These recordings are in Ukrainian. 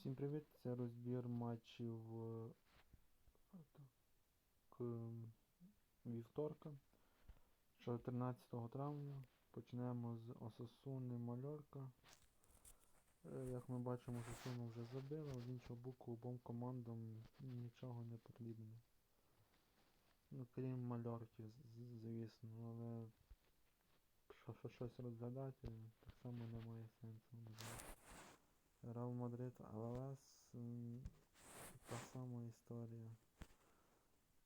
Всім привіт! Це розбір матчів е, так, вівторка, 14 травня. Почнемо з Осасуни Мальорка. Е, Як ми бачимо, Осасуна вже забила, з іншого боку обом командам нічого не потрібно. Ну, крім Мальорки, звісно, але що щось розглядати, так само немає сенсу. Реал Мадрид, АЛС, та сама історія.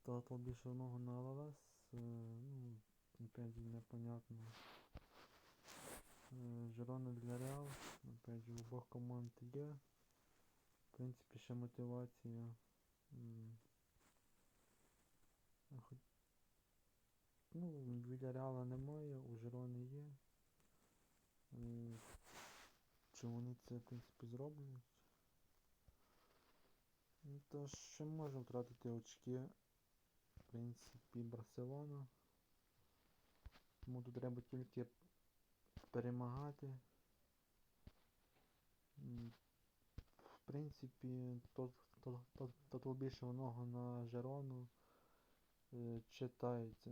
Тотал більше одного на АЛС, е, ну, опять непонятно. Е, Жирона для Реал, опять у обох команд є. В принципі, ще мотивація. Ну, біля Реала немає, у Жирони є. Чи вони це, в принципі, зроблять? Ну, то ще може втратити очки. В принципі, Барселона. Тому тут треба тільки перемагати. В принципі, то, то, більше воно на Жерону е, читається.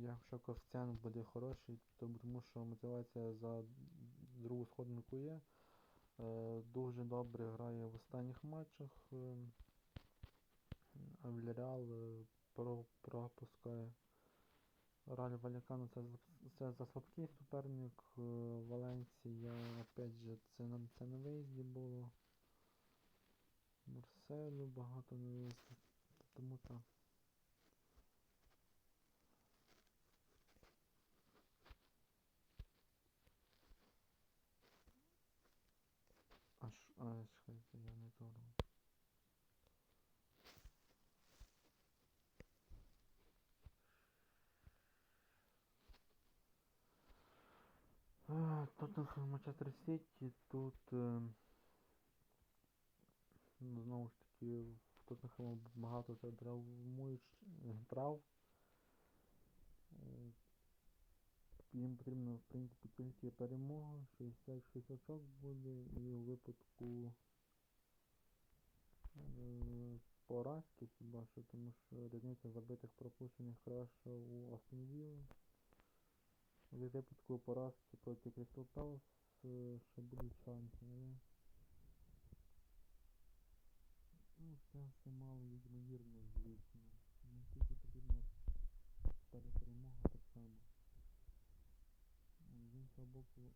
Якщо коефіцієнт буде хороший, то тому що мотивація за другу сходинку є. Е, Дуже добре грає в останніх матчах. е, А Вільяреал е, пропускає. Раль Валякану це, це за слабкий суперник. е, Валенсія, опять же, це на, це на виїзді було. Марселю багато на виїзді. Тому так. Аж, а, чекайте, я не. А, Тоттенхем Манчестер Сіті тут е, знову ж таки в Тоттенхему багато це травмуючих прав. Їм потрібно в принципі тільки перемога, 66 очок буде і у випадку е, поразки хіба що, тому що різниця забитих пропущених краще у Астон Вілли. У випадку поразки проти Crystal Palace е, ще будуть шанси, але ну, все мало ймовірно, звісно. Боку,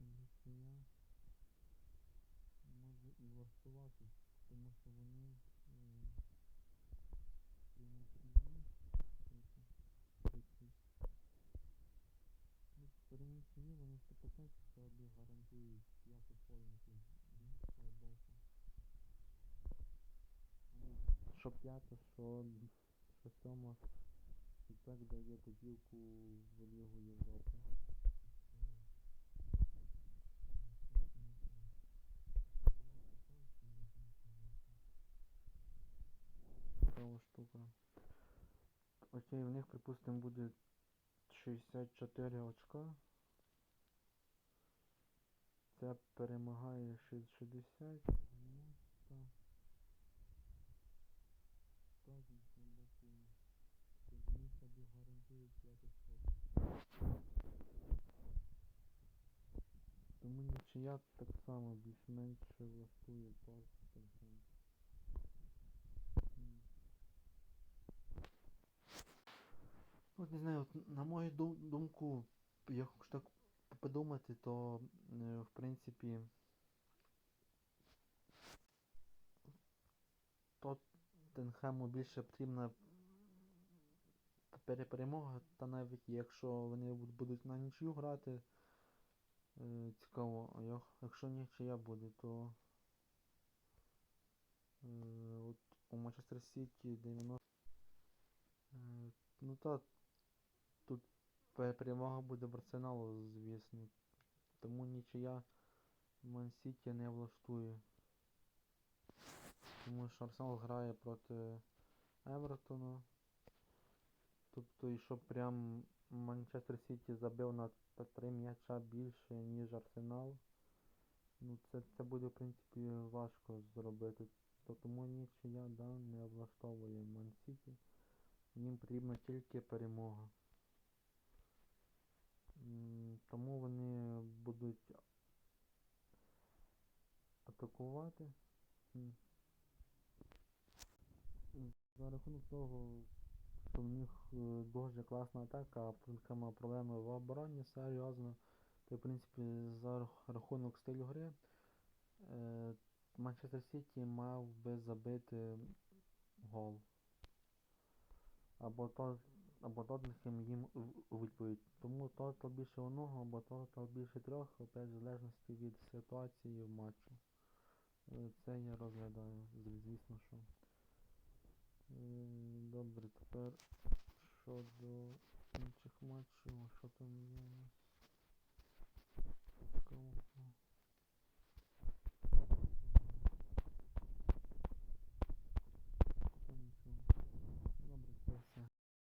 нічия може і влаштувати, тому що вони е, нічиї вони 100% собі гарантують п'яту сходинку іншого боку. Що п'ята, що, що так дає поділку в Лігу Європи. Цікава штука. Окей, в них, припустимо, буде 64 очка. Це перемагає 60. Ну, так. Так, з іншого боку, що вони собі гарантують п'ятий сход. Тому нічия так само більш-менш влаштує Тоттенхем. М. От не знаю, от на мою думку, якщо так подумати, то е, в принципі Тоттенхему більше потрібна пере- перемога, та навіть якщо вони будуть на нічию грати, е, цікаво, а якщо нічия буде, то е, от у Манчестер Сіті 90. Е, ну та тут пе- перемога буде в Арсеналу, звісно. Тому нічия Ман Сіті не влаштує. Тому що Арсенал грає проти Евертона. Тобто, і щоб прям Манчестер Сіті забив на та- три м'яча більше, ніж Арсенал. Ну, це, це буде, в принципі, важко зробити. То тому нічия да, не влаштовує Ман-Сіті. Їм потрібна тільки перемога. Тому вони будуть атакувати. За рахунок того, що в них е, дуже класна атака, а мав проблеми в обороні серйозно. То, в принципі, за рахунок стилю гри е, Манчестер Сіті мав би забити гол. Або то, або Тоттенхем їм у відповідь. Тому тотал більше одного, або тотал більше трьох, опять в залежності від ситуації в матчу. Е, Це я розглядаю, звісно, що. Добре, тепер щодо інших матчів, що там є.